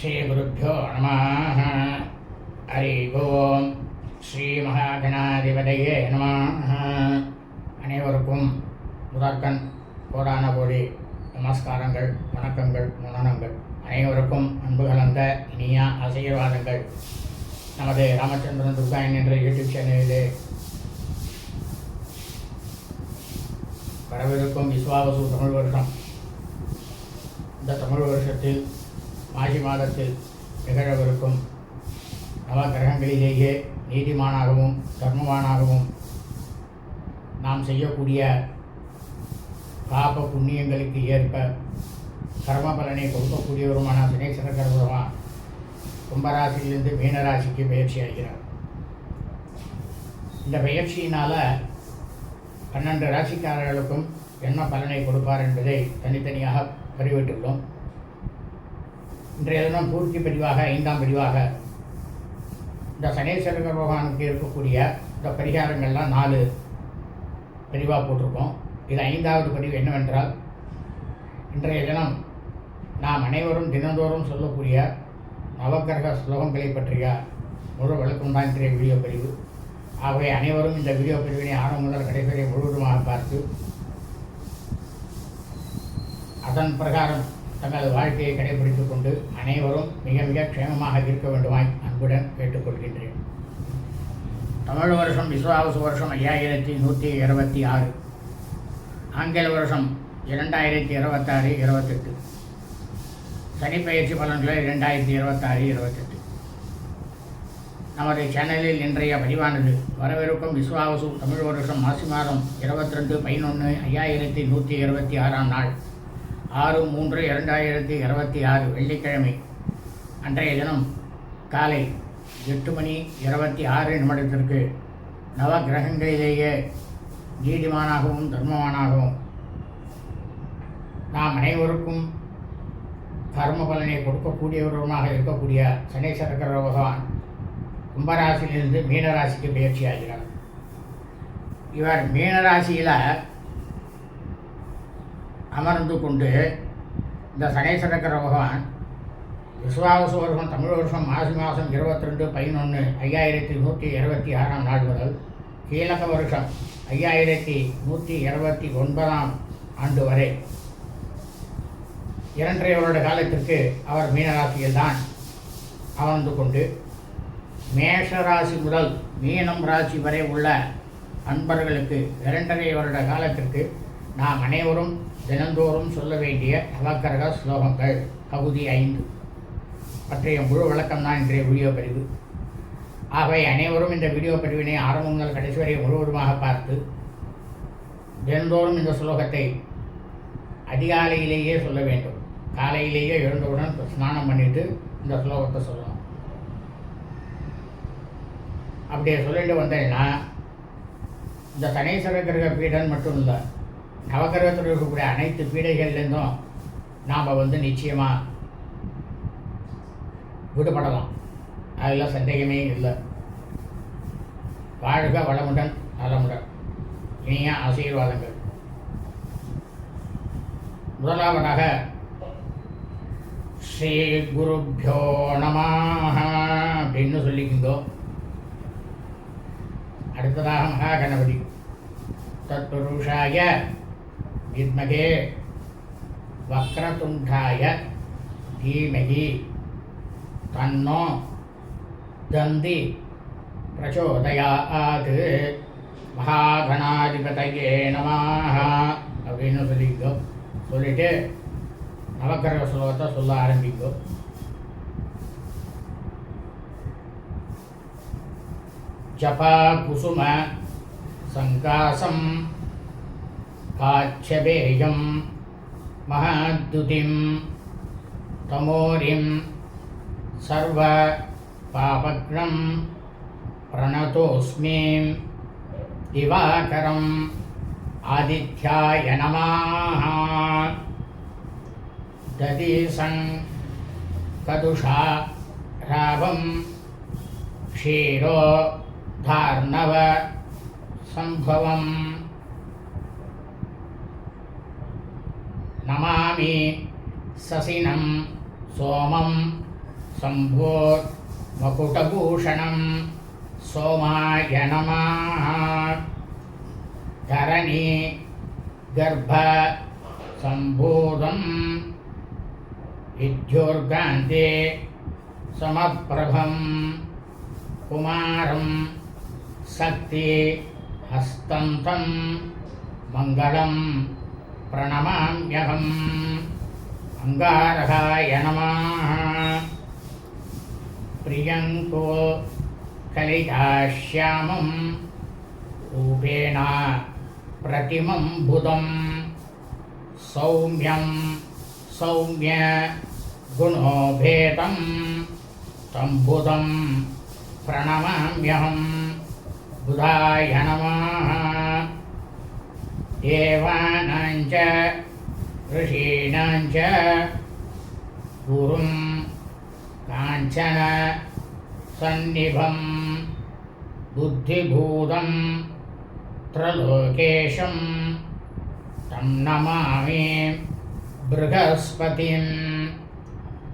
ஸ்ரீகுருப்போ நம ஹரி ஓம். ஸ்ரீமகாகணாதிபதையே நம அனைவருக்கும் முதற்கண் கோடான கோடி நமஸ்காரங்கள் வணக்கங்கள் முரணங்கள் அனைவருக்கும் அன்பு கலந்த இனியா ஆசீர்வாதங்கள். நமது ராமச்சந்திரன் துர்காயன் என்ற யூடியூப் சேனலிலே வரவிருக்கும் விஸ்வாவசு தமிழ் வருஷம். இந்த தமிழ் வருஷத்தில் மாசி மாதத்தில் நிகழவிருக்கும் நவ கிரகங்களிலேயே நீதிமானாகவும் கர்மவானாகவும் நாம் செய்யக்கூடிய பாப புண்ணியங்களுக்கு ஏற்ப கர்ம பலனை கொடுக்கக்கூடியவருமான சனீஸ்வர பகவான் கும்பராசியிலிருந்து மீனராசிக்கு பயிற்சி ஆகிறார். இந்த பயிற்சியினால் பன்னெண்டு ராசிக்காரர்களுக்கும் என்ன பலனை கொடுப்பார் என்பதை தனித்தனியாக பதிவிட்டுள்ளோம். இன்றைய தினம் பூர்த்தி பதிவாக ஐந்தாம் பதிவாக இந்த சனீஸ்வர பகவானுக்கு இருக்கக்கூடிய இந்த பரிகாரங்கள்லாம் நாலு பதிவாக போட்டிருக்கோம். இது ஐந்தாவது பதிவு என்னவென்றால் இன்றைய தினம் நாம் அனைவரும் தினந்தோறும் சொல்லக்கூடிய நவக்கிரக ஸ்லோகங்களை பற்றிய முழு விளக்கம் தான் இன்றைய வீடியோ பதிவு. ஆகவே அனைவரும் இந்த வீடியோ பதிவினை ஆரம்ப முதல் கடைசி முழுவதுமாக பார்த்து அதன் பிரகாரம் தங்களது வாழ்க்கையை கடைபிடித்துக் கொண்டு அனைவரும் மிக மிக க்ஷேமமாக இருக்க வேண்டுமாய் அன்புடன் கேட்டுக்கொள்கின்றேன். தமிழ் வருஷம் விஸ்வாவசு வருஷம் ஐயாயிரத்தி நூற்றி இருபத்தி ஆறு. ஆங்கில வருஷம் இரண்டாயிரத்தி இருபத்தாறு இருபத்தெட்டு. சனிப்பயிற்சி பலன்களை இரண்டாயிரத்தி இருபத்தாறு இருபத்தெட்டு. நமது சேனலில் இன்றைய பதிவானது வரவிருக்கும் விஸ்வாவசு தமிழ் வருஷம் மாசி மாதம் இருபத்தி ரெண்டு பதினொன்று ஐயாயிரத்தி நூற்றி இருபத்தி ஆறாம் நாள். ஆறு மூன்று இரண்டாயிரத்தி இருபத்தி ஆறு வெள்ளிக்கிழமை அன்றைய தினம் காலை எட்டு மணி இருபத்தி ஆறு நிமிடத்திற்கு நவ கிரகங்களிலேயே நீதிமானாகவும் தர்மவானாகவும் நாம் அனைவருக்கும் கர்ம பலனை கொடுக்கக்கூடியவருமாக இருக்கக்கூடிய சனீஸ்வர பகவான் கும்பராசியிலிருந்து மீனராசிக்கு பயிற்சியாகிறார். இவர் மீனராசியில் அமர்ந்து கொண்டு இந்த சனேஸ்வரக்கர பகவான் விஸ்வாவச வருஷம் தமிழ் வருஷம் மாசி மாதம் இருபத்தி ரெண்டு பதினொன்று ஐயாயிரத்தி நூற்றி இருபத்தி ஆறாம் நாள் முதல் கீழக வருஷம் ஐயாயிரத்தி நூற்றி இருபத்தி ஒன்பதாம் ஆண்டு வரை. இரண்டரை வருட காலத்திற்கு அவர் மீனராசியில்தான் அமர்ந்து கொண்டு மேஷ ராசி முதல் மீனம் ராசி வரை உள்ள அன்பர்களுக்கு இரண்டரை வருட காலத்திற்கு நாம் அனைவரும் தினந்தோறும் சொல்ல வேண்டிய நவக்கரக ஸ்லோகங்கள். பகுதி ஐந்து. பற்றிய முழு விளக்கம் தான் இன்றைய வீடியோ பதிவு. ஆகவே அனைவரும் இந்த வீடியோ பதிவினை ஆரம்பம் முதல் கடைசி வரை முழுவதுமாக பார்த்து தினந்தோறும் இந்த ஸ்லோகத்தை அதிகாலையிலேயே சொல்ல வேண்டும். காலையிலேயே எழுந்தவுடன் ஸ்நானம் பண்ணிட்டு இந்த ஸ்லோகத்தை சொல்லணும். அப்படியே சொல்லிட்டு வந்தேன்னா இந்த சனீஸ்வர கிரக பீடன் மட்டும் இல்லை நவகிரகத்தில் இருக்கக்கூடிய அனைத்து பீடைகள்லேருந்தும் நாம் வந்து நிச்சயமாக விடுபடலாம். அதில் சந்தேகமே இல்லை. வாழ்க வளமுடன் நலமுடன். இனிய ஆசீர்வாதங்கள். முதலாவதாக ஸ்ரீ குருப்பியோ நமாக அப்படின்னு சொல்லிக்கிங்கோ அடுத்ததாக மகா கணபதி தத்புருஷாய வித்மகே வக்ரதுண்டாய தீமகி தன்னோ தந்தி பிரச்சோதயாத் மகாகணாதிபதையே நமாக அப்படின்னு சொல்லிக்கோ சொல்லிட்டு நவக்கிரக ஸ்லோகத்தை சொல்ல ஆரம்பிக்கும் ஜபா குசும சங்காசம் काच्छबेयं महाद्युतिं तमोरिं सर्वपापघ्नं प्रणतोऽस्मि दिवाकरम् आदित्याय नमः। ददीसं कदुषा रावं क्षीरो धार्णव सम्भवम् नमामि ससिनं सोमं सम्भोर्मकुटभूषणं सोमाय नमः। धरणी गर्भसम्भूतं विद्योर्गान्ते समप्रभं कुमारं शक्तिहस्तं मङ्गलं प्रणमाम्यहम् अङ्गारकाय नमः प्रियङ्को कलिकाश्यामं रूपेण प्रतिमं बुधं सौम्यं सौम्य गुणोभेदं तं बुधं प्रणमाम्यहं बुधाय ऋषीणां च गुरुं काञ्चन सन्निभं बुद्धिभूतं त्रलोकेशं तं नमामि बृहस्पतिं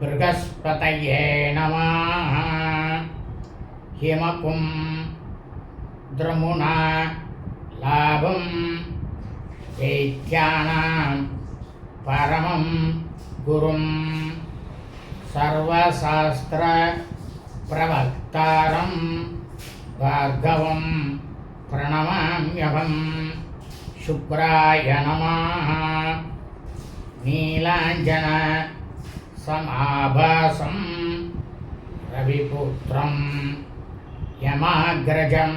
बृहस्पतये नमः हिमकुं द्रमुणा लाभं दैत्यानां పరమం గురుం సర్వశాస్త్ర ప్రవక్తారం భార్గవం ప్రణమామ్యహం శుభ్రాయ నమా నీలాంజన సమాభాసం రవిపుత్రం యమాగ్రజం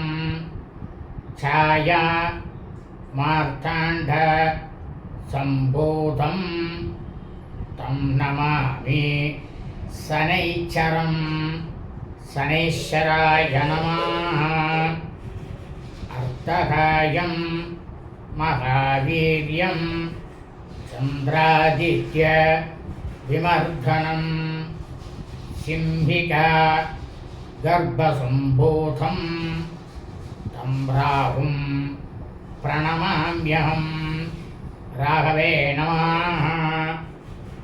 ఛాయా మార్తాండ சம்போதம் தம் நமாமி சனைச்சரம் சனேஸ்வராய நமாக அர்த்தகாயம் மகாவீரியம் சந்திராதித்ய விமர்தனம் சிம்பிகா கர்ப்பசம்போதம் தம் ராகும் பிரணமாமியகம் రాఘవే నమ.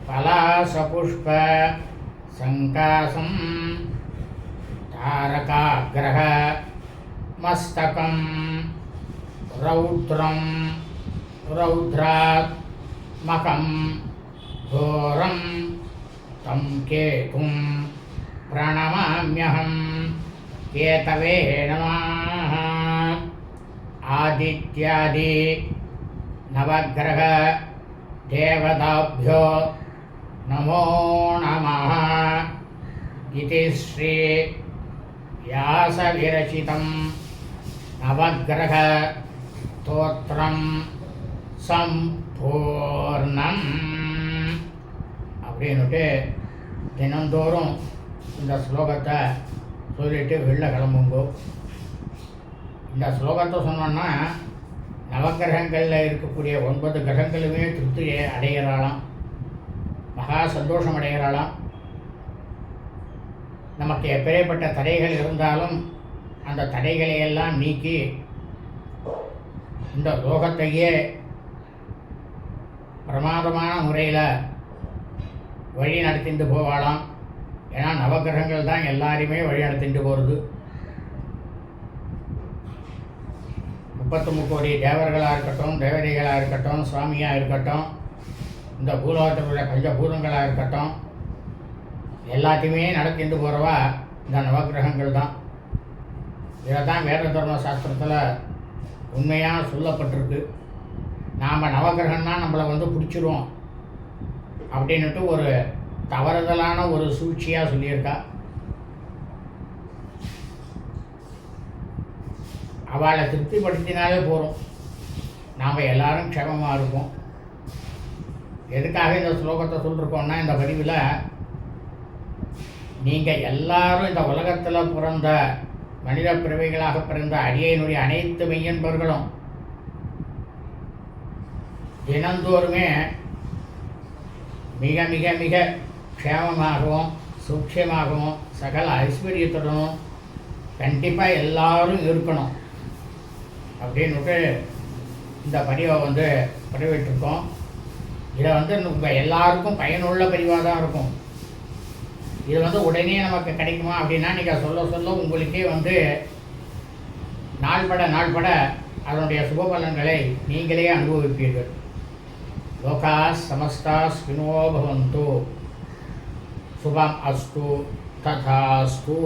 పలాసపుష్ప సంకాసం తారకాగ్రహ మస్తకం రౌద్రం రౌద్రాత్మకం ఘోరం తం కేతుం ప్రణమామ్యహం కేతవే నమ. ఆదిత్యాది नवग्रह देवताभ्यो नमो नमः इति श्री व्यासविरचितं नवग्रहस्तोत्रं சம்பூர்ணம் அப்படின்னுட்டு தினந்தோறும் இந்த ஸ்லோகத்தை சொல்லிட்டு வெளில கிளம்புங்கோ இந்த ஸ்லோகத்தை சொன்னோன்னா நவக்கிரகங்களில் இருக்கக்கூடிய ஒன்பது கிரகங்களுமே திருப்தியை அடைகிறாளாம் மகா சந்தோஷம் அடைகிறாளாம் நமக்கு எப்பேற்பட்ட தடைகள் இருந்தாலும் அந்த தடைகளை எல்லாம் நீக்கி இந்த லோகத்தையே பிரமாதமான முறையில் வழி நடத்திட்டு போவாளாம். ஏன்னா நவக்கிரகங்கள் தான் எல்லாரையுமே வழி நடத்திட்டு போகிறது முப்பத்து முக்கோடி தேவர்களாக இருக்கட்டும் தேவதைகளாக இருக்கட்டும் சுவாமியாக இருக்கட்டும் இந்த பூலோகத்தில் உள்ள பஞ்சபூதங்களாக இருக்கட்டும் எல்லாத்தையுமே நடத்திட்டு போகிறவா இந்த நவக்கிரகங்கள் தான் இதை தான் வேத தர்ம சாஸ்திரத்தில் உண்மையாக சொல்லப்பட்டிருக்கு. நாம் நவகிரகம்னா நம்மளை வந்து பிடிச்சிருவோம். அப்படின்னுட்டு ஒரு தவறுதலான ஒரு சூழ்ச்சியாக சொல்லியிருக்கா. அவளை திருப்திப்படுத்தினாலே போகிறோம் நாம் எல்லாரும் க்ஷேமமாக இருப்போம். எதுக்காக இந்த ஸ்லோகத்தை சொல்லிருக்கோம்னா இந்த பதிவில் நீங்கள் எல்லாரும் இந்த உலகத்தில் பிறந்த மனித பிறவைகளாக பிறந்த அடியனுடைய அனைத்து மெய்யன்பர்களும் தினந்தோறுமே மிக மிக மிக க்ஷேமமாகவும் சுட்சியமாகவும் சகல ஐஸ்வர்யத்துடனும் கண்டிப்பாக எல்லாரும் இருக்கணும். அப்படின்னுட்டு இந்த பதிவை வந்து பதிவிட்டிருக்கோம் இதை வந்து உங்கள் எல்லாருக்கும் பயனுள்ள பதிவாக தான் இருக்கும். இது வந்து உடனே நமக்கு கிடைக்குமா அப்படின்னா நீங்கள் சொல்ல சொல்ல உங்களுக்கே வந்து நாள்பட நாள்பட அதனுடைய சுபபலன்களை நீங்களே அனுபவிப்பீர்கள். லோகா சமஸ்தா ஸ்பினோ பவந்து. சுபம் அஸ்து ததாஸ்து.